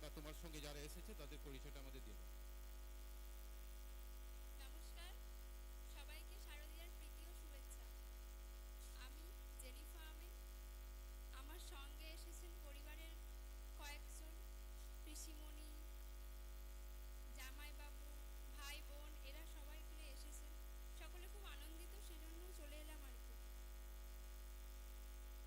বা তোমার সঙ্গে যারা এসেছে তাদের পরিচয়টা আমাদের দিয়ে দাও নমস্কার সবাইকে শারদীয়ার প্রীতি ও শুভেচ্ছা আমি জেনিফা আমিন আমার সঙ্গে এসেছেন পরিবারের কয়েকজন পিসিমণি জামাইবাবু ভাই বোন এরা সবাই মিলে এসেছেন সকলে খুব আনন্দিত সেজন্য চলে এলাম আর কি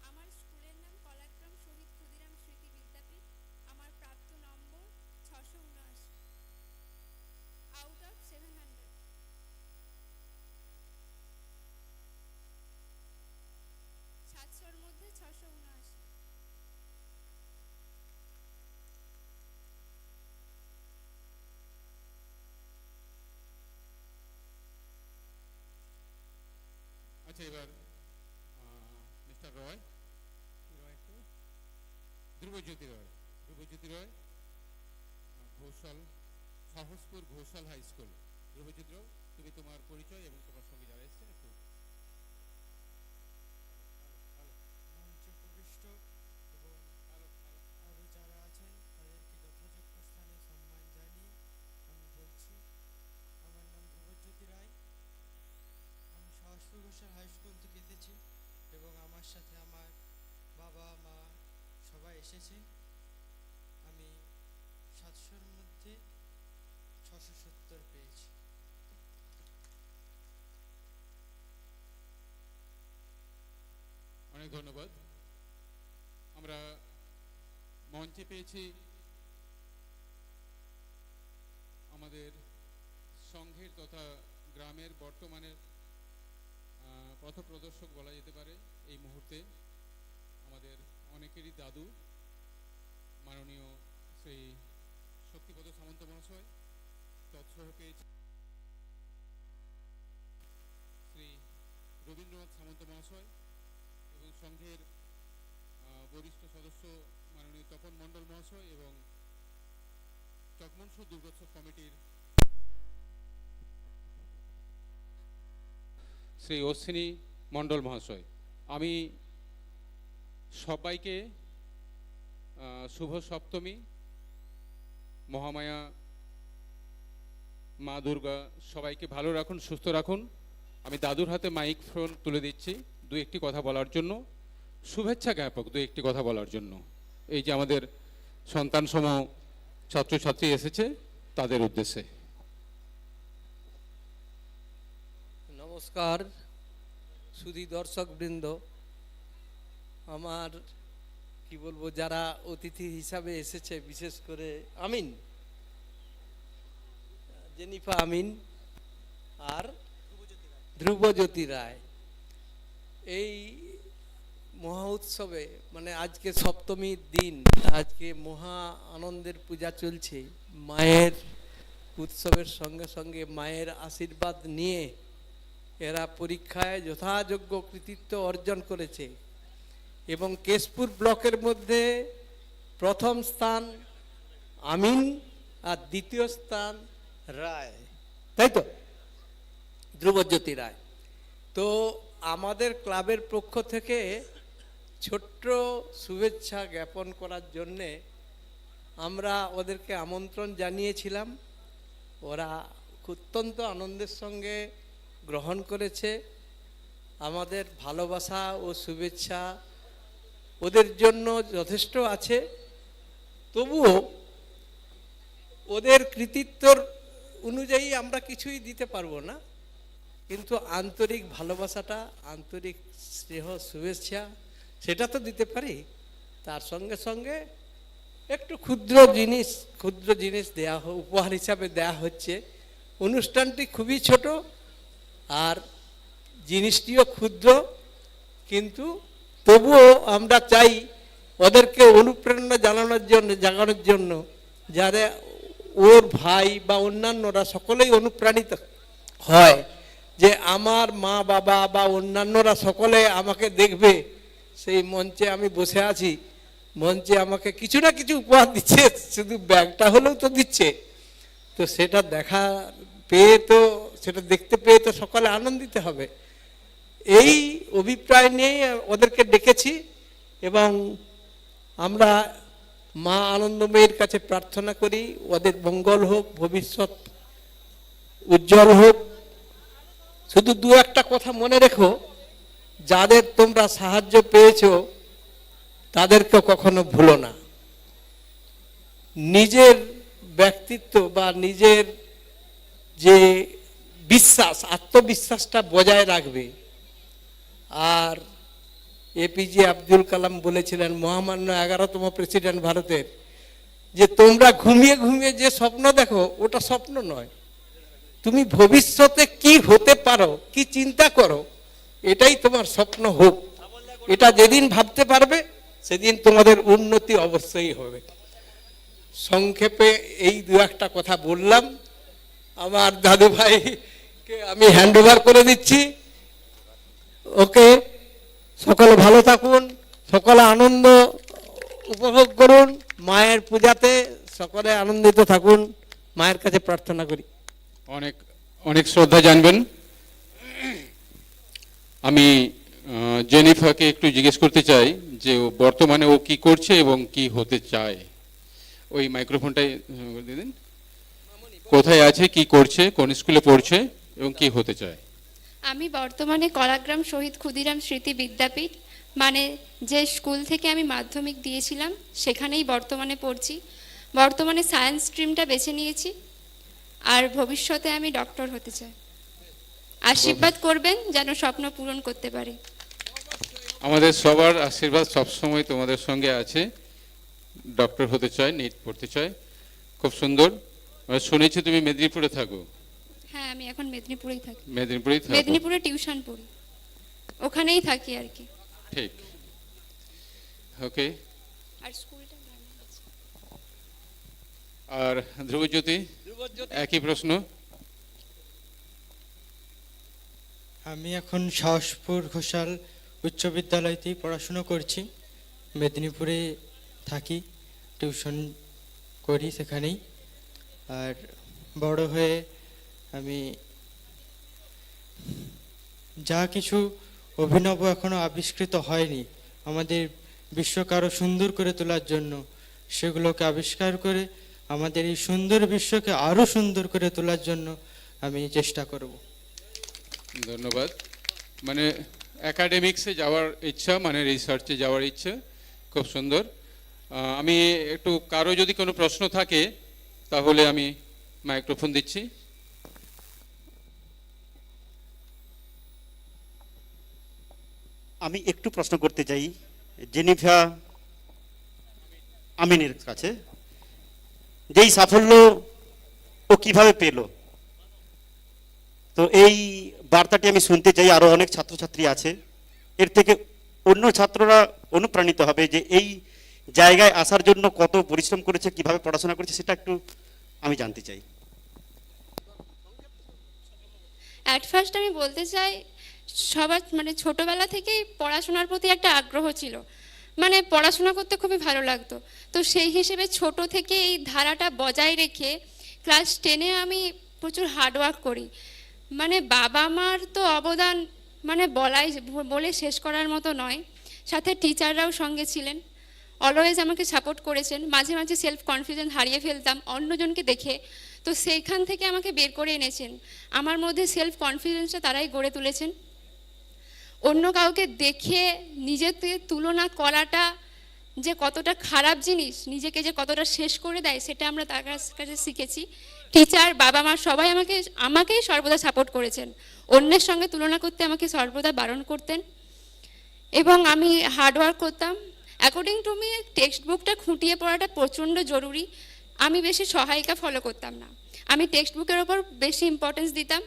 আমার স্কুলের নাম কলাগ্রাম শহীদ ক্ষুদিরাম স্মৃতি বিদ্যাপীঠ আমার প্রাপ্ত নম্বর ছশো উনআশি আউট অফ সেভেন হান্ড্রেড সাতশোর মধ্যে ছশো উনআশি আচ্ছা এবার mister Roy Dhrubajyoti Roy Dhrubajyoti Roy Ghoshal Sahaspur Ghoshal high school Dhrubajyoti Roy তুমি তোমার পরিচয় এবং তোমার সঙ্গে যারা এসেছে একটু মঞ্চে প্রবিষ্ট এবং আরও যারা আছেন তাদেরকে যথাযোগ্য স্থানে সম্মান জানিয়ে আমি বলছি আমার নাম ধ্রুবজ্যোতি রায় আমি সহসপুর ঘোষাল হাই স্কুল থেকে এসেছি এবং আমার সাথে আমার বাবা, মা সবাই এসেছে। আমি সাতশোর মধ্যে ছশো সত্তর পেয়েছি। অনেক ধন্যবাদ। আমরা মঞ্চে পেয়েছি আমাদের সংঘের তথা গ্রামের বর্তমানের আহ, পথপ্রদর্শক বলা যেতে পারে। এই মুহূর্তে আমাদের অনেকেরই দাদু মাননীয় শ্রী শক্তিপদ সামন্ত মহাশয় তৎসহ পেয়েছি শ্রী রবীন্দ্রনাথ সামন্ত মহাশয় এবং সংঘের বরিষ্ঠ সদস্য মাননীয় তপন মণ্ডল মহাশয় এবং চকমনসুর দুর্গোৎসব কমিটির শ্রী অশ্বিনী মণ্ডল মহাশয়, আমি সবাইকে শুভ সপ্তমী, মহামায়া, মা দুর্গা, সবাইকে ভালো রাখুন, সুস্থ রাখুন। আমি দাদুর হাতে মাইক ফোন তুলে দিচ্ছি দু একটি কথা বলার জন্য। শুভেচ্ছা জ্ঞাপক দু একটি কথা বলার জন্য। এই যে আমাদের সন্তান সম ছাত্রছাত্রী এসেছে, তাদের উদ্দেশ্যে। নমস্কার, সুধী দর্শকবৃন্দ আমার, কি বলব, যারা অতিথি হিসাবে এসেছে, বিশেষ করে আমিন, জেনিফা আমিন আর ধ্রুবজ্যোতি রায়। এই মহা উৎসবে মানে আজকে সপ্তমীর দিন, আজকে মহা আনন্দের পূজা চলছে। মায়ের উৎসবের সঙ্গে সঙ্গে মায়ের আশীর্বাদ নিয়ে এরা পরীক্ষায় যথাযোগ্য কৃতিত্ব অর্জন করেছে এবং কেশপুর ব্লকের মধ্যে প্রথম স্থান আমিন আর দ্বিতীয় স্থান রায়। তাই তো? ধ্রুবজ্যোতি রায়। তো আমাদের ক্লাবের পক্ষ থেকে ছোট্ট শুভেচ্ছা জ্ঞাপন করার জন্যে আমরা ওদেরকে আমন্ত্রণ জানিয়েছিলাম। ওরা অত্যন্ত আনন্দের সঙ্গে গ্রহণ করেছে, আমাদের ভালোবাসা ও শুভেচ্ছা ওদের জন্য যথেষ্ট আছে। তবুও ওদের কৃতিত্বর অনুযায়ী আমরা কিছুই দিতে পারব না। কিন্তু আন্তরিক ভালোবাসাটা, আন্তরিক স্নেহ, শুভেচ্ছা সেটা তো দিতে পারি। তার সঙ্গে সঙ্গে একটু ক্ষুদ্র জিনিস ক্ষুদ্র জিনিস দেয়া উপহার হিসাবে দেয়া হচ্ছে। অনুষ্ঠানটি খুবই ছোট আর জিনিসটিও ক্ষুদ্র, কিন্তু তবুও আমরা চাই ওদেরকে অনুপ্রেরণা জানানোর জন্য, জাগানোর জন্য যারা ওর ভাই বা অন্যান্যরা সকলেই অনুপ্রাণিত হয় যে আমার মা বাবা বা অন্যান্যরা সকলে আমাকে দেখবে। সেই মঞ্চে আমি বসে আছি। মঞ্চে আমাকে কিছু না কিছু উপহার দিচ্ছে। শুধু ব্যাগটা হলেও তো দিচ্ছে। তো সেটা দেখা পেয়ে তো, সেটা দেখতে পেয়ে তো সকলে আনন্দিত হবে। এই অভিপ্রায় নিয়ে ওদেরকে ডেকেছি এবং আমরা মা আনন্দময়ীর কাছে প্রার্থনা করি, ওদের মঙ্গল হোক, ভবিষ্যৎ উজ্জ্বল হোক। শুধু দু একটা কথা মনে রেখো, যাদের তোমরা সাহায্য পেয়েছ, তাদেরকে কখনো ভুলো না। নিজের ব্যক্তিত্ব বা নিজের যে বিশ্বাস, আত্মবিশ্বাসটা বজায় রাখবে। আর এপিজে আব্দুল কালাম বলেছিলেন, মহামান্য এগারোতম প্রেসিডেন্ট ভারতের, যে তোমরা ঘুমিয়ে ঘুমিয়ে যে স্বপ্ন দেখো, ওটা স্বপ্ন নয়। তুমি ভবিষ্যতে কি হতে পারো, কি চিন্তা করো, এটাই তোমার স্বপ্ন হোক। এটা যেদিন ভাবতে পারবে, সেদিন তোমাদের উন্নতি অবশ্যই হবে। সংক্ষেপে এই দু একটা কথা বললাম। আমার দাদু ভাইকে আমি হ্যান্ড ওভার করে দিচ্ছি। ওকে সকলে ভালো থাকুন, সকলে আনন্দ উপভোগ করুন, মায়ের পূজাতে সকলে আনন্দিত থাকুন, মায়ের কাছে প্রার্থনা করি। অনেক অনেক শ্রদ্ধা জানবেন। আমি জেনিফাকে একটু জিজ্ঞেস করতে চাই যে বর্তমানে ও কি করছে এবং কি হতে চায়। ওই মাইক্রোফোনটাই দিয়ে দিন। কোথায় আছে কি করছে কোন স্কুলে পড়ছে এবং কি হতে চায়? আমি বর্তমানে কলাগ্রাম শহীদ ক্ষুদিরাম স্মৃতি বিদ্যাপীঠ মানে যে স্কুল থেকে আমি মাধ্যমিক দিয়েছিলাম সেখানেই বর্তমানে পড়ছি। বর্তমানে সায়েন্স স্ট্রিমটা বেছে নিয়েছি আর ভবিষ্যতে আমি ডক্টর হতে চাই। আশীর্বাদ করবেন যেন স্বপ্ন পূরণ করতে পারি। আমাদের সবার আশীর্বাদ সবসময় তোমাদের সঙ্গে আছে। ডক্টর হতে চায় নিট পড়তে চায়। খুব সুন্দর। শুনেছি তুমি মেদিনীপুরে থাকো। হ্যাঁ আমি এখন মেদিনীপুরেই থাকি। মেদিনীপুরেই থাকো? মেদিনীপুরে টিউশন পড়ি ওখানেই থাকি আর কি। ঠিক। ওকে আর স্কুলটা। আর ধ্রুবজ্যোতি একই প্রশ্ন? আমি এখন সাহসপুর ঘোষাল উচ্চ বিদ্যালয়তেই পড়াশুনো করছি। মেদিনীপুরে থাকি টিউশন করি সেখানেই। আর বড় হয়ে আমি যা কিছু অভিনব এখনও আবিষ্কৃত হয়নি, আমাদের বিশ্বকে আরও সুন্দর করে তোলার জন্য, সেগুলোকে আবিষ্কার করে আমাদের এই সুন্দর বিশ্বকে আরও সুন্দর করে তোলার জন্য আমি চেষ্টা করব। ধন্যবাদ। মানে একাডেমিক্সে যাওয়ার ইচ্ছা মানে রিসার্চে যাওয়ার ইচ্ছা, খুব সুন্দর। আমি একটু কারও যদি কোনো প্রশ্ন থাকে তাহলে আমি মাইক্রোফোন দিচ্ছি। আমি একটু প্রশ্ন করতে চাই, জেনিফা আমিনের কাছে, যেই সাফল্য ও কীভাবে পেল? তো এই বার্তাটি আমি শুনতে চাই, আরও অনেক ছাত্রছাত্রী আছে। এর থেকে অন্য ছাত্ররা অনুপ্রাণিত হবে যে এই জায়গায় আসার জন্য কত পরিশ্রম করেছে, কীভাবে পড়াশোনা করেছে, সেটা একটু আমি জানতে চাই। অ্যাট ফার্স্ট আমি বলতে চাই, সবার মানে ছোটবেলা থেকেই পড়াশোনার প্রতি একটা আগ্রহ ছিল। মানে পড়াশোনা করতে খুবই ভালো লাগতো। তো সেই হিসেবে ছোট থেকে এই ধারাটা বজায় রেখে ক্লাস টেনে আমি প্রচুর হার্ডওয়ার্ক করি। মানে বাবা মার তো অবদান মানে বলাই বলে শেষ করার মতো নয়। সাথে টিচাররাও সঙ্গে ছিলেন। অলওয়েজ আমাকে সাপোর্ট করেছেন। মাঝে মাঝে সেলফ কনফিডেন্স হারিয়ে ফেলতাম অন্যজনকে দেখে। তো সেইখান থেকে আমাকে বের করে এনেছেন। আমার মধ্যে সেলফ কনফিডেন্সটা তারাই গড়ে তুলেছেন। অন্য কাউকে দেখে নিজের থেকে তুলনা করাটা যে কতটা খারাপ জিনিস, নিজেকে যে কতটা শেষ করে দেয়, সেটা আমরা তার কাছে শিখেছি। টিচার বাবা মা সবাই আমাকে, আমাকেই সর্বদা সাপোর্ট করেছেন। অন্যের সঙ্গে তুলনা করতে আমাকে সর্বদা বারণ করতেন। এবং আমি হার্ডওয়ার্ক করতাম। অ্যাকর্ডিং টু মি টেক্সট বুকটা খুঁটিয়ে পড়াটা প্রচণ্ড জরুরি। আমি বেশি সহায়িকা ফলো করতাম না। আমি টেক্সট বুকের ওপর বেশি ইম্পর্টেন্স দিতাম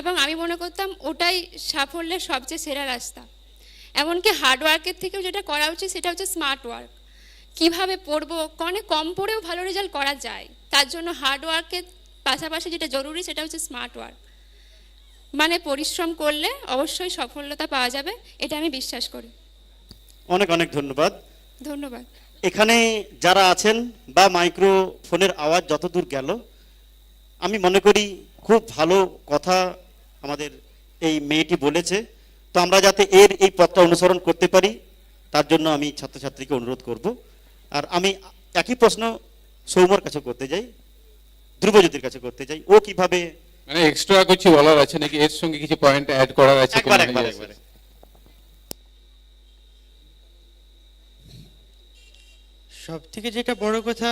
এবং আমি মনে করতাম ওটাই সাফল্যের সবচেয়ে সেরা রাস্তা। এমনকি হার্ডওয়ার্কের থেকেও যেটা করা উচিত সেটা হচ্ছে স্মার্ট ওয়ার্ক কীভাবে পড়ব অনেক কম পড়েও ভালো রেজাল্ট করা যায়, তার জন্য হার্ডওয়ার্কের পাশাপাশি যেটা জরুরি সেটা হচ্ছে স্মার্ট ওয়ার্ক মানে পরিশ্রম করলে অবশ্যই সফলতা পাওয়া যাবে, এটা আমি বিশ্বাস করি। অনেক অনেক ধন্যবাদ। ধন্যবাদ। এখানে যারা আছেন বা মাইক্রোফোনের আওয়াজ যতদূর গেল আমি মনে করি খুব ভালো কথা আমাদের এই মেয়েটি বলেছে। তো আমরা যাতে এর এই পথটা অনুসরণ করতে পারি তার জন্য আমি ছাত্রছাত্রীকে অনুরোধ করব। আর আমি একই প্রশ্ন সৌমর কাছে করতে যাই ধ্রুবজ্যোতির কাছে করতে যাই। ও কীভাবে মানে এক্সট্রা কিছু বলার আছে নাকি? এর সঙ্গে কিছু পয়েন্ট অ্যাড করার আছে একবার কিনা? একবার সব থেকে যেটা বড় কথা,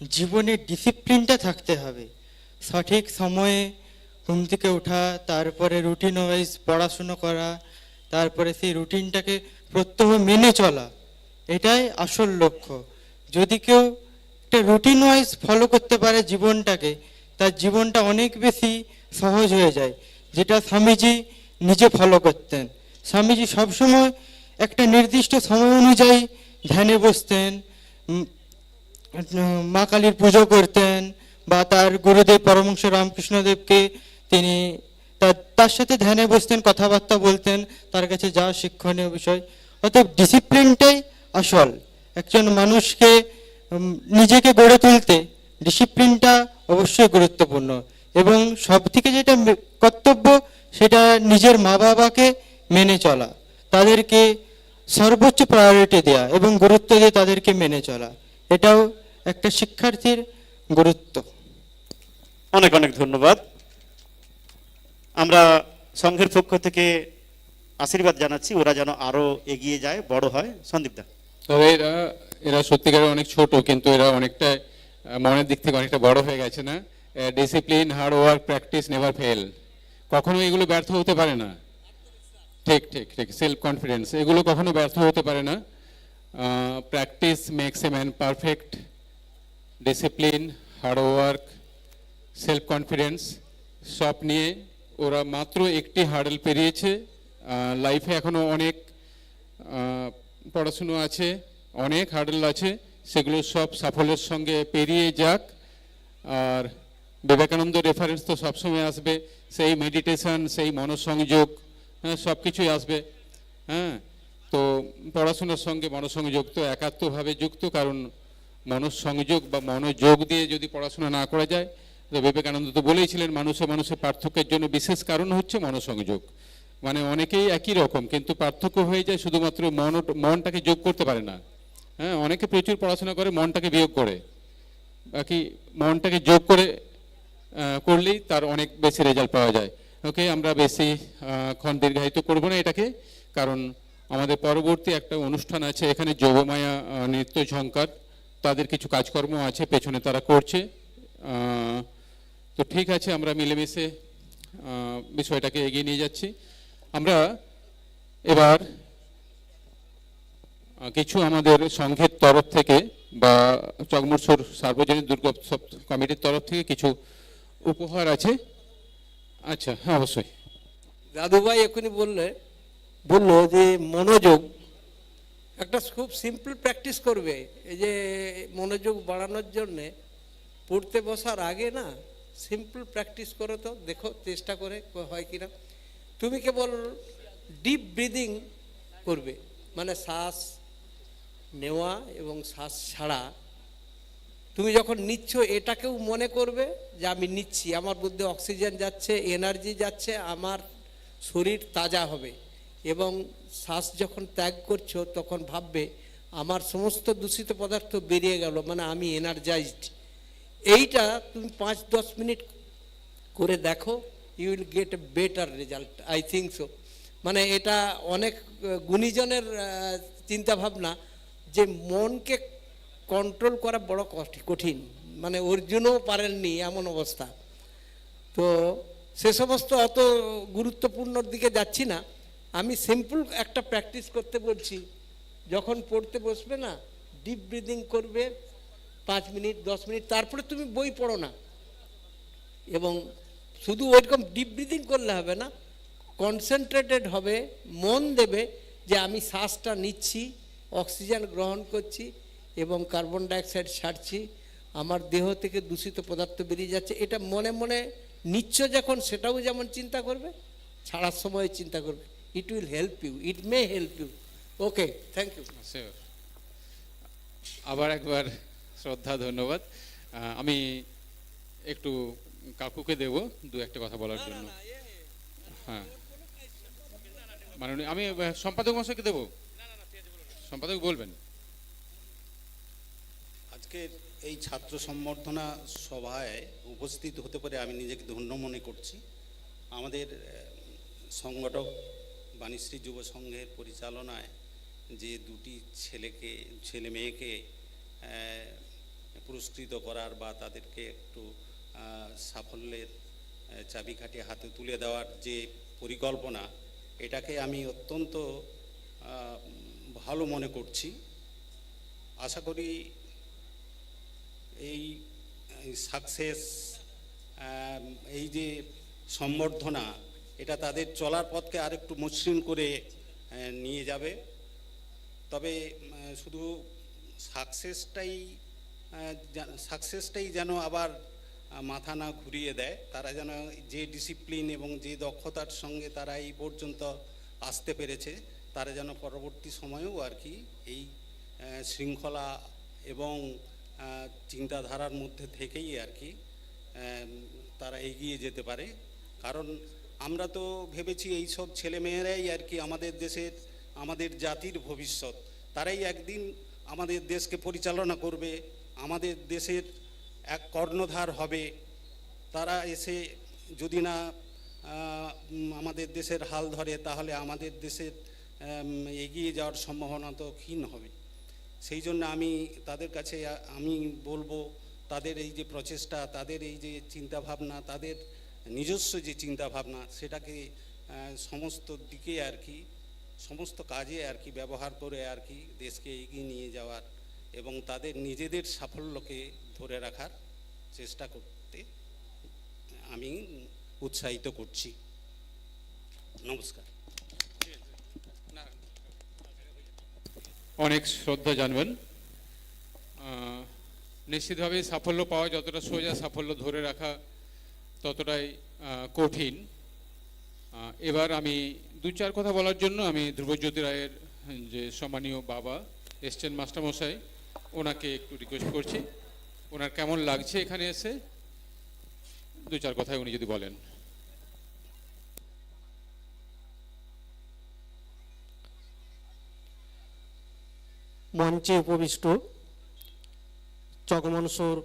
জীবনে ডিসিপ্লিনটা থাকতে হবে। সঠিক সময়ে ঘুম থেকে ওঠা, তারপরে রুটিন ওয়াইজ পড়াশুনো করা, তারপরে সেই রুটিনটাকে প্রত্যহ মেনে চলা, এটাই আসল লক্ষ্য। যদি কেউ একটা রুটিন ওয়াইজ ফলো করতে পারে জীবনটাকে, তার জীবনটা অনেক বেশি সহজ হয়ে যায়, যেটা স্বামীজি নিজে ফলো করতেন। স্বামীজি সবসময় একটা নির্দিষ্ট সময় অনুযায়ী ধ্যানে বসতেন মা কালীর পুজো করতেন বা তার গুরুদেব পরমংশ রামকৃষ্ণদেবকে তিনি তার সাথে ধ্যানে বসতেন, কথাবার্তা বলতেন, তার কাছে যা শিক্ষণীয় বিষয়। অতএব ডিসিপ্লিনটাই আসল। একজন মানুষকে নিজেকে গড়ে তুলতে ডিসিপ্লিনটা অবশ্যই গুরুত্বপূর্ণ। এবং সব থেকে যেটা কর্তব্য, সেটা নিজের মা বাবাকে মেনে চলা। তাদেরকে সর্বোচ্চ প্রায়োরিটি দেওয়া এবং গুরুত্ব দিয়ে তাদেরকে মেনে চলা। এটাও একটা শিক্ষার্থীর গুরুত্ব। অনেক অনেক ধন্যবাদ। আমরা সংঘের পক্ষ থেকে আশীর্বাদ জানাচ্ছি ওরা যেন আরও এগিয়ে যায় বড় হয়। সন্দীপ দা। তবে এরা এরা সত্যিকারের অনেক ছোট কিন্তু এরা অনেকটা মনের দিক থেকে অনেকটা বড় হয়ে গেছে না? Discipline hard work practice never fail কখনো এগুলো ব্যর্থ হতে পারে না। ঠিক ঠিক ঠিক। সেলফ কনফিডেন্স এগুলো কখনো ব্যর্থ হতে পারে না। Practice makes a man perfect discipline hard work self confidence সব নিয়ে ওরা মাত্র একটি হার্ডেল পেরিয়েছে। লাইফে এখনও অনেক পড়াশুনো আছে, অনেক হার্ডেল আছে, সেগুলো সব সাফল্যের সঙ্গে পেরিয়ে যাক। আর বিবেকানন্দ রেফারেন্স তো সবসময় আসবে। সেই মেডিটেশন সেই মনসংযোগ হ্যাঁ সব কিছুই আসবে। হ্যাঁ তো পড়াশোনার সঙ্গে মনসংযোগ তো একাত্মভাবে যুক্ত, কারণ মনসংযোগ বা মনোযোগ দিয়ে যদি পড়াশোনা না করা যায়, তো বিবেকানন্দ তো বলেইছিলেন, মানুষে মানুষের পার্থক্যের জন্য বিশেষ কারণ হচ্ছে মনসংযোগ। মানে অনেকেই একই রকম, কিন্তু পার্থক্য হয়ে যায় শুধুমাত্র মন, মনটাকে যোগ করতে পারে না। হ্যাঁ অনেকে প্রচুর পড়াশোনা করে, মনটাকে বিয়োগ করে। বাকি মনটাকে যোগ করে করলেই তার অনেক বেশি রেজাল্ট পাওয়া যায়। ওকে, আমরা বেশি ক্ষণ দীর্ঘায়িত করব না এটাকে, কারণ আমাদের পরবর্তী একটা অনুষ্ঠান আছে, এখানে যোগমায়া নৃত্য ঝঙ্কার তাদের কিছু কাজকর্ম আছে, পেছনে তারা করছে। তো ঠিক আছে, আমরা মিলেমিশে বিষয়টাকে এগিয়ে নিয়ে যাচ্ছি। আমরা এবার কিছু আমাদের সংঘের তরফ থেকে বা চকমুরসুর সার্বজনীন দুর্গোৎসব কমিটির তরফ থেকে কিছু উপহার আছে। আচ্ছা হ্যাঁ অবশ্যই। দাদুভাই এখনই বললে বলল যে মনোযোগ একটা খুব সিম্পল প্র্যাকটিস করবে। এই যে মনোযোগ বাড়ানোর জন্যে পড়তে বসার আগে না সিম্পল প্র্যাকটিস করো তো দেখো চেষ্টা করে হয় কিনা। তুমি কেবল ডিপ ব্রিদিং করবে। মানে শ্বাস নেওয়া এবং শ্বাস ছাড়া তুমি যখন নিচ্ছ, এটাকেও মনে করবে যে আমি নিচ্ছি। আমার মধ্যে অক্সিজেন যাচ্ছে, এনার্জি যাচ্ছে, আমার শরীর তাজা হবে। এবং শ্বাস যখন ত্যাগ করছ, তখন ভাববে, আমার সমস্ত দূষিত পদার্থ বেরিয়ে গেল মানে আমি এনার্জাইজড এইটা তুমি পাঁচ দশ মিনিট করে দেখো you will get a better result I think so মানে এটা অনেক গুণীজনের চিন্তা ভাবনা যে মনকে কন্ট্রোল করা বড় কঠিন। মানে অর্জুনও পারেননি এমন অবস্থা। তো সে সমস্ত অত গুরুত্বপূর্ণর দিকে যাচ্ছি না। আমি সিম্পল একটা প্র্যাকটিস করতে বলছি। যখন পড়তে বসবে না ডিপ ব্রিদিং করবে, পাঁচ মিনিট, দশ মিনিট, তারপরে তুমি বই পড়ো না। এবং শুধু ওইরকম ডিপ ব্রিদিং করলে হবে না কনসেন্ট্রেটেড হবে, মন দেবে যে আমি শ্বাসটা নিচ্ছি অক্সিজেন গ্রহণ করছি এবং কার্বন ডাইঅক্সাইড ছাড়ছি আমার দেহ থেকে দূষিত পদার্থ বেরিয়ে যাচ্ছে। এটা মনে মনে নিচ্ছ যখন সেটাও যেমন চিন্তা করবে ছাড়ার সময় চিন্তা করবে। It will help you it may help you okay thank you. আবার একবার শ্রদ্ধা ধন্যবাদ। আমি একটু কাকুকে দেব দু একটা কথা বলার জন্য। হ্যাঁ। মাননীয় আমি সম্পাদক মশাইকে দেবো? সম্পাদক বলবেন? আজকের এই ছাত্র সম্বর্ধনা সভায় উপস্থিত হতে পারে আমি নিজেকে ধন্য মনে করছি। আমাদের সংগঠক বাণীশ্রী যুব সংঘের পরিচালনায় যে দুটি ছেলেকে, ছেলে মেয়েকে পুরস্কৃত করার বা তাদেরকে একটু সাফল্যের চাবিকাঠি হাতে তুলে দেওয়ার যে পরিকল্পনা, এটাকে আমি অত্যন্ত ভালো মনে করছি। আশা করি এই সাকসেস এই যে সম্বর্ধনা, এটা তাদের চলার পথকে আরেকটু মসৃণ করে নিয়ে যাবে। তবে শুধু সাকসেসটাই সাকসেসটাই যেন আবার মাথা না ঘুরিয়ে দেয়, তারা যেন যে ডিসিপ্লিন এবং যে দক্ষতার সঙ্গে তারা এই পর্যন্ত আসতে পেরেছে, তারা যেন পরবর্তী সময়েও আর কি এই শৃঙ্খলা এবং চিন্তাধারার মধ্যে থেকেই আর কি তারা এগিয়ে যেতে পারে। কারণ আমরা তো ভেবেছি এই সব ছেলেমেয়েরাই আর কি আমাদের দেশের, আমাদের জাতির ভবিষ্যৎ। তারাই একদিন আমাদের দেশকে পরিচালনা করবে, আমাদের দেশের এক কর্ণধার হবে। তারা এসে যদি না আমাদের দেশের হাল ধরে, তাহলে আমাদের দেশের এগিয়ে যাওয়ার সম্ভাবনা তো ক্ষীণ হবে। সেই জন্য আমি তাদের কাছে, আমি বলব, তাদের এই যে প্রচেষ্টা, তাদের এই যে চিন্তাভাবনা, তাদের নিজস্ব যে চিন্তাভাবনা, সেটাকে সমস্ত দিকে আর কি, সমস্ত কাজে আর কি ব্যবহার করে আর কি দেশকে এগিয়ে নিয়ে যাওয়ার এবং তাদের নিজেদের সাফল্যকে ধরে রাখার চেষ্টা করতে আমি উৎসাহিত করছি। নমস্কার। অনেক শ্রদ্ধা জানবেন। নিশ্চিতভাবে সাফল্য পাওয়া যতটা সোজা, সাফল্য ধরে রাখা ততটাই কঠিন। এবার আমি দু চার কথা বলার জন্য আমি ধ্রুবজ্যোতি রায়ের যে সম্মানীয় বাবা এসছেন মাস্টারমশাই, ওনাকে একটু রিকোয়েস্ট করছি। ওনার কেমন লাগছে এখানে এসে? দু চার কথায় উনি যদি বলেন। মঞ্চে উপবিষ্ট জগমনসর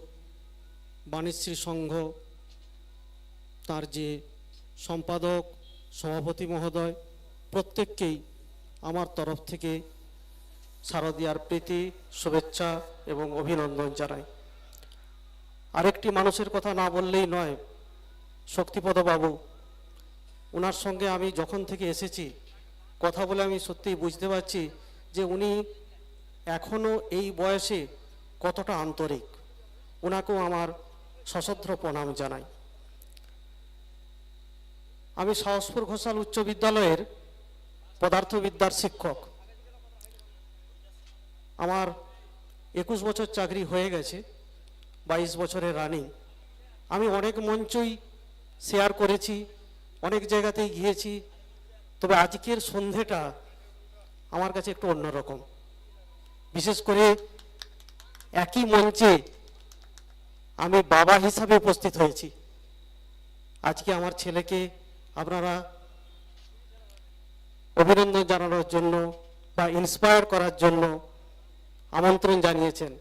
বাণীশ্রী সংঘ, তার যে সম্পাদক সভাপতি মহোদয়, প্রত্যেককেই আমার তরফ থেকে শারদীয়ার প্রীতি, শুভেচ্ছা এবং অভিনন্দন জানাই। আরেকটি মানুষের কথা না বললেই নয় শক্তিপদ বাবু ওনার সঙ্গে আমি যখন থেকে এসেছি, কথা বলে আমি সত্যিই বুঝতে পারছি যে উনি এখনও এই বয়সে কতটা আন্তরিক? ওনাকেও আমার সশস্ত্র প্রণাম জানাই। আমি সাহসপুর ঘোষাল উচ্চ বিদ্যালয়ের পদার্থবিদ্যার শিক্ষক। আমার একুশ বছর চাকরি হয়ে গেছে, বাইশ বছরের রানিং। আমি অনেক মঞ্চই শেয়ার করেছি, অনেক জায়গাতেই গিয়েছি, তবে আজকের সন্ধেটা আমার কাছে একটু অন্যরকম। বিশেষ করে একই মঞ্চে আমি বাবা হিসাবে উপস্থিত হয়েছি। আজকে আমার ছেলেকে আপনারা অভিনন্দন জানানোর জন্য বা ইন্সপায়ার করার জন্য আমন্ত্রণ জানিয়েছেন।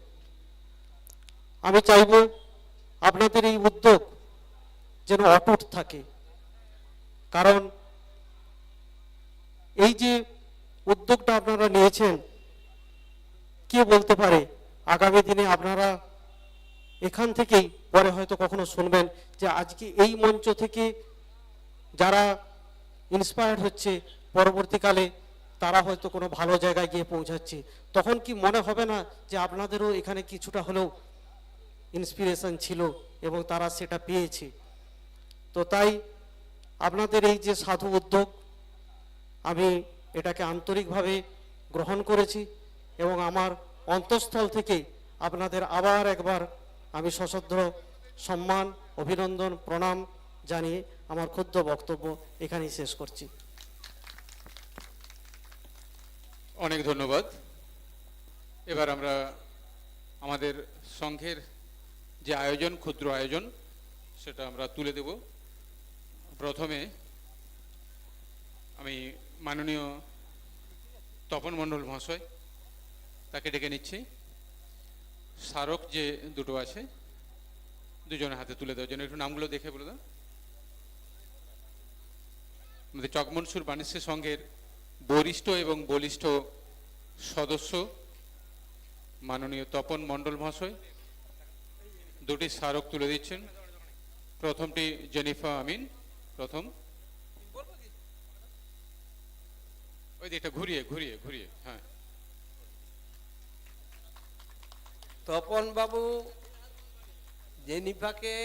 আমি চাইব আপনাদের এই উদ্যোগ যেন অটুট থাকে। কারণ এই যে উদ্যোগটা আপনারা নিয়েছেন কে বলতে পারে? আগামী দিনে আপনারা এখান থেকেই, পরে হয়তো কখনো শুনবেন যে আজকে এই মঞ্চ থেকে যারা ইন্সপায়ার্ড হচ্ছে, পরবর্তীকালে তারা হয়তো কোনো ভালো জায়গায় গিয়ে পৌঁছাচ্ছে। তখন কি মনে হবে না যে আপনাদেরও এখানে কিছুটা হলেও ইন্সপিরেশন ছিল এবং তারা সেটা পেয়েছে? তো তাই আপনাদের এই যে সাধু উদ্যোগ, আমি এটাকে আন্তরিকভাবে গ্রহণ করেছি। এবং আমার অন্তঃস্থল থেকে আপনাদের আবার একবার আমি সশ্রদ্ধ সম্মান, অভিনন্দন, প্রণাম জানিয়ে আমার ক্ষুদ্র বক্তব্য এখানেই শেষ করছি। অনেক ধন্যবাদ। এবার আমরা আমাদের সংঘের যে আয়োজন, ক্ষুদ্র আয়োজন, সেটা আমরা তুলে দেব। প্রথমে আমি মাননীয় তপন মণ্ডল মহাশয় তাকে ডেকে নিচ্ছি। স্মারক যে দুটো আছে, দুজনের হাতে তুলে দেওয়ার জন্য। একটু নামগুলো দেখে বলে দাও। আমাদের চকমনসুর বাণিজ্য সংঘের বরিষ্ঠ এবং বলিষ্ঠ সদস্য মাননীয় তপন মণ্ডল মহাশয়। দুটি স্মারক তুলে দিচ্ছেন। প্রথমটি জেনিফা আমিন, প্রথম। ওই দিকটা ঘুরিয়ে ঘুরিয়ে ঘুরিয়ে হ্যাঁ। তপন বাবু জেনিফাকে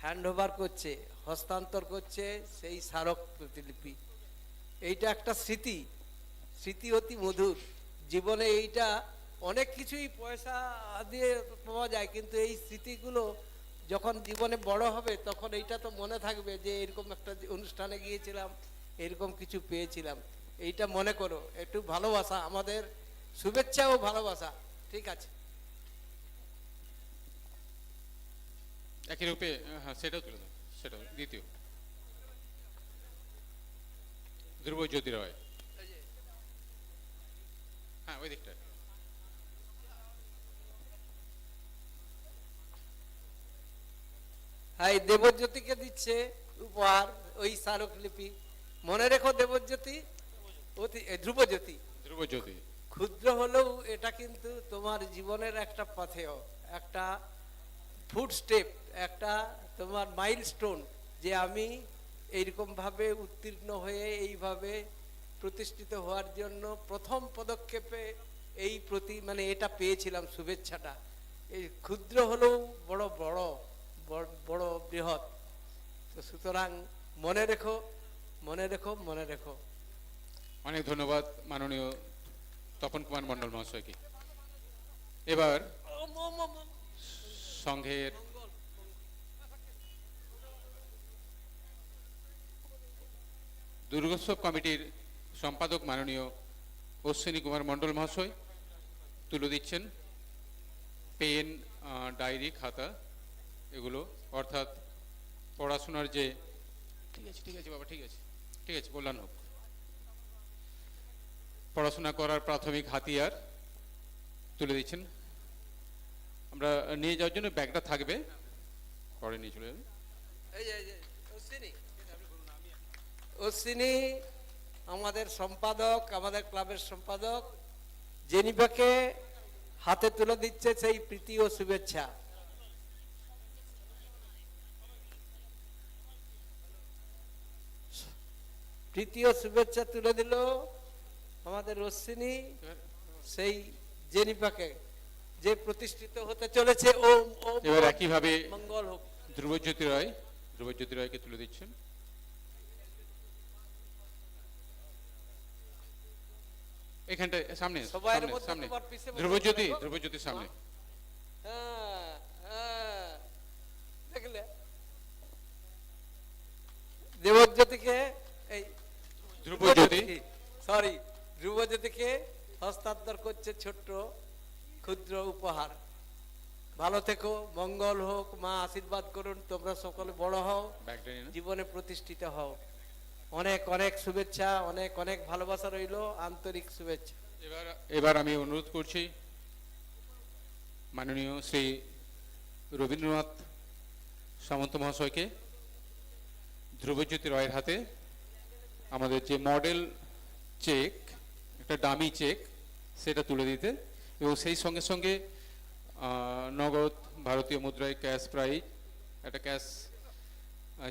হ্যান্ড ওভার করছে, হস্তান্তর করছে, সেই স্মারক প্রতিলিপি। এইটা একটা স্মৃতি স্মৃতি অতি মধুর। জীবনে এইটা অনেক কিছুই পয়সা দিয়ে পাওয়া যায়, কিন্তু এই স্মৃতিগুলো যখন জীবনে বড় হবে, তখন এইটা তো মনে থাকবে যে এরকম একটা অনুষ্ঠানে গিয়েছিলাম, এরকম কিছু পেয়েছিলাম। এইটা মনে করো, একটু ভালোবাসা, আমাদের শুভেচ্ছা ও ভালোবাসা, ঠিক আছে? একই রূপে হ্যাঁ সেটাও তুলে দাও সেটাও দ্বিতীয়। ধ্রুব জ্যোতি রয় হ্যাঁ ওই দিকটা হ্যাঁ দেবজ্যোতিকে দিচ্ছে উপহার ওই স্মারকলিপি। মনে রেখো দেবজ্যোতি অতি এ, ধ্রুবজ্যোতি ক্ষুদ্র হলেও এটা কিন্তু তোমার জীবনের একটা পথেও একটা ফুড স্টেপ একটা তোমার মাইলস্টোন যে আমি এইরকমভাবে উত্তীর্ণ হয়ে এইভাবে প্রতিষ্ঠিত হওয়ার জন্য প্রথম পদক্ষেপে এই প্রতি মানে এটা পেয়েছিলাম শুভেচ্ছাটা। এই ক্ষুদ্র হলেও বড় বড় বড়- বড় বৃহৎ। তো সুতরাং মনে রেখো মনে রেখো মনে রেখো। অনেক ধন্যবাদ মাননীয় তপন কুমার মণ্ডল মহাশয়কে। এবার সংঘের দুর্গোৎসব কমিটির সম্পাদক মাননীয় অশ্বিনী কুমার মণ্ডল মহাশয় তুলে দিচ্ছেন পেন ডায়েরি, খাতা, এগুলো, অর্থাৎ পড়াশোনার যে ঠিক আছে ঠিক আছে বাবা, ঠিক আছে ঠিক আছে কল্যাণ হোক। পড়াশোনা করার প্রাথমিক হাতিয়ার তুলে দিচ্ছেন আমরা নিয়ে যাওয়ার জন্য ব্যাগটা থাকবে। পরে নিয়ে চলে অশ্বিনী আমাদের সম্পাদক আমাদের ক্লাবের সম্পাদক জেনিফাকে হাতে তুলে দিচ্ছে সেই প্রীতি ও শুভেচ্ছা। প্রীতি ও শুভেচ্ছা তুলে দিল আমাদের অশ্বিনী সেই জেনিফাকে যে প্রতিষ্ঠিত হতে চলেছে ওম এবার একইভাবে মঙ্গল হোক। ধ্রুবজ্যোতি রায় ধ্রুবজ্যোতি রায়কে তুলে দিচ্ছেন। এখানটা সামনে সামনে, পিছে বসে ধ্রুবজ্যোতি দেখো। সামনে। হ্যাঁ, হ্যাঁ। দেখলে? দেবজ্যোতিকে এই ধ্রুবজ্যোতি। সরি ধ্রুবজ্যোতিকে হস্তান্তর করছে ছোট্ট ক্ষুদ্র উপহার। ভালো থেকো মঙ্গল হোক মা আশীর্বাদ করুন তোমরা সকলে বড় হও। জীবনে প্রতিষ্ঠিত হও। অনেক অনেক শুভেচ্ছা অনেক অনেক ভালোবাসা রইল আন্তরিক শুভেচ্ছা। এবার এবার আমি অনুরোধ করছি মাননীয় শ্রী রবীন্দ্রনাথ সামন্ত মহাশয়কে ধ্রুবজ্যোতি রয়ের হাতে আমাদের যে মডেল চেক একটা ডামি চেক সেটা তুলে দিতে এবং সেই সঙ্গে সঙ্গে নগদ ভারতীয় মুদ্রায় ক্যাশ প্রাইজ একটা ক্যাশ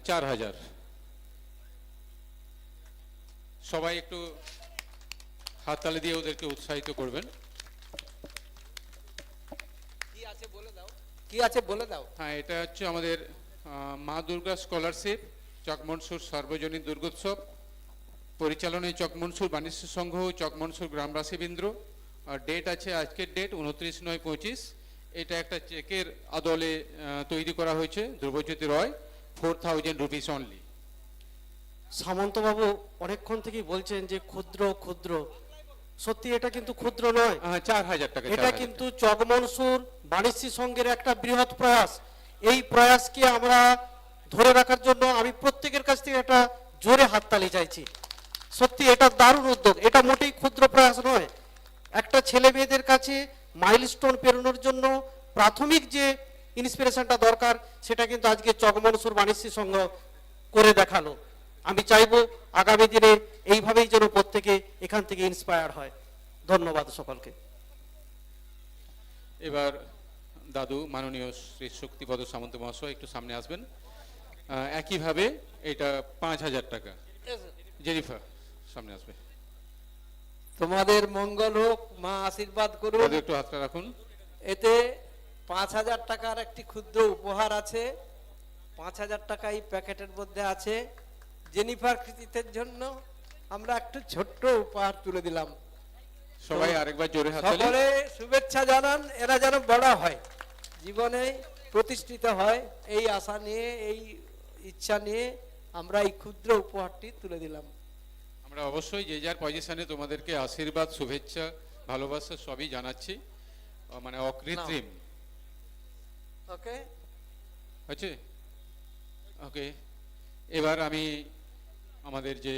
চার হাজার। সবাই একটু হাততালি দিয়ে ওদেরকে উৎসাহিত করবেন। কি আছে বলে দাও? কি আছে বলে দাও? হ্যাঁ এটা হচ্ছে আমাদের মা দুর্গা স্কলারশিপ চকমনসুর সার্বজনীন দুর্গোৎসব পরিচালনায় চকমনসুর বাণিজ্য সংঘ চকমনসুর গ্রামবাসীবৃন্দ আর ডেট আছে আজকের ডেট উনত্রিশ নয় পঁচিশ। এটা একটা চেকের আদলে তৈরি করা হয়েছে Dhrubajyoti Roy four thousand rupees only সামন্তবাবু অনেকক্ষণ থেকেই বলছেন যে ক্ষুদ্র ক্ষুদ্র। সত্যি এটা কিন্তু ক্ষুদ্র নয়। চার হাজার টাকা এটা কিন্তু চগমনসুর বাণিজ্য সংঘের একটা বৃহৎ প্রয়াস। এই প্রয়াসকে আমরা ধরে রাখার জন্য আমি প্রত্যেকের কাছ থেকে একটা জোরে হাততালি চাইছি। সত্যি এটা দারুণ উদ্যোগ। এটা মোটেই ক্ষুদ্র প্রয়াস নয়। একটা ছেলে মেয়েদের কাছে মাইলস্টোন পেরোনোর জন্য প্রাথমিক যে ইন্সপিরেশনটা দরকার সেটা কিন্তু আজকে চকমনসুর বাণিজ্যিক সংঘ করে দেখাল। আমি চাইব আগামী দিনে এইভাবেই যেন প্রত্যেকে এখান থেকে ইন্সপায়ার হয়। ধন্যবাদ সকলকে। এবার দাদু মাননীয় শ্রী শক্তিপদ সামন্ত মহাশয় একটু সামনে আসবেন। একইভাবে এটা পাঁচ হাজার টাকা। জেরিফা সামনে আসবে। তোমাদের মঙ্গল হোক মা আশীর্বাদ করুন। একটু হাতটা রাখুন। এতে পাঁচ হাজার টাকার একটি ক্ষুদ্র উপহার আছে। পাঁচ হাজার টাকা এই প্যাকেটের মধ্যে আছে। জেনিফার কৃতিত্বের জন্য আমরা একটু ছোট্ট উপহার তুলে দিলাম। সবাই আরেকবার জোরে হাততালি সকলে শুভেচ্ছা জানান এরা যেন বড় হয়। জীবনে প্রতিষ্ঠিত হয় এই আশা নিয়ে এই ইচ্ছা নিয়ে আমরা এই ক্ষুদ্র উপহারটি তুলে দিলাম। আমরা অবশ্যই যে যার পজিশনে তোমাদেরকে আশীর্বাদ শুভেচ্ছা ভালোবাসা সবই জানাচ্ছি মানে অকৃত্রিম। ওকে হচ্ছে ওকে এবার আমি আমাদের যে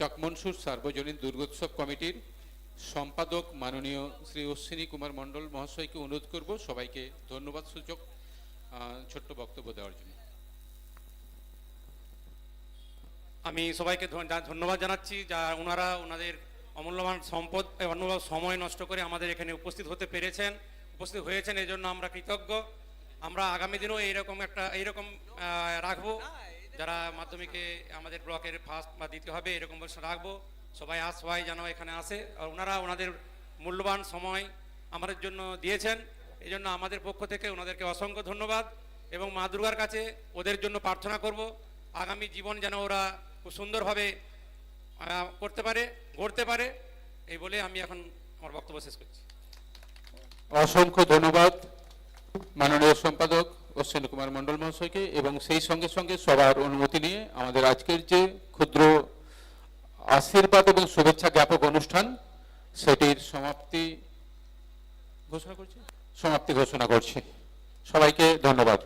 চকমনসুর সার্বজনীন দুর্গোৎসব কমিটির সম্পাদক মাননীয় শ্রী অশ্বিনী কুমার মণ্ডল মহাশয়কে অনুরোধ করব সবাইকে ধন্যবাদ সূচক ছোট্ট বক্তব্য দেওয়ার জন্য। আমি সবাইকে ধন্য- ধন্যবাদ জানাচ্ছি যা ওনারা ওনাদের অমূল্যবান সম্পদ এ, সময় নষ্ট করে আমাদের এখানে উপস্থিত হতে পেরেছেন উপস্থিত হয়েছেন এই জন্য আমরা কৃতজ্ঞ। আমরা আগামী দিনেও এইরকম একটা এইরকম রাখব। যারা মাধ্যমিকে আমাদের ব্লকের ফার্স্ট বা দ্বিতীয় হবে এরকম রাখব। সবাই আস সবাই যেন এখানে আসে। আর ওনারা ওনাদের মূল্যবান সময় আমাদের জন্য দিয়েছেন। এই জন্য আমাদের পক্ষ থেকে ওনাদেরকে অসংখ্য ধন্যবাদ। এবং মা দুর্গার কাছে ওদের জন্য প্রার্থনা করব। আগামী জীবন যেন ওরা খুব সুন্দরভাবে করতে পারে, গড়তে পারে, এই বলে আমি এখন আমার বক্তব্য শেষ করছি। অসংখ্য ধন্যবাদ, মাননীয় সম্পাদক অশ্বিনী কুমার মণ্ডল মহাশয়কে, এবং সেই সঙ্গে সঙ্গে সবার অনুমতি নিয়ে আমাদের আজকের যে ক্ষুদ্র আশীর্বাদ এবং শুভেচ্ছা জ্ঞাপক অনুষ্ঠান, সেটির সমাপ্তি ঘোষণা করছি। সমাপ্তি ঘোষণা করছি। সবাইকে ধন্যবাদ।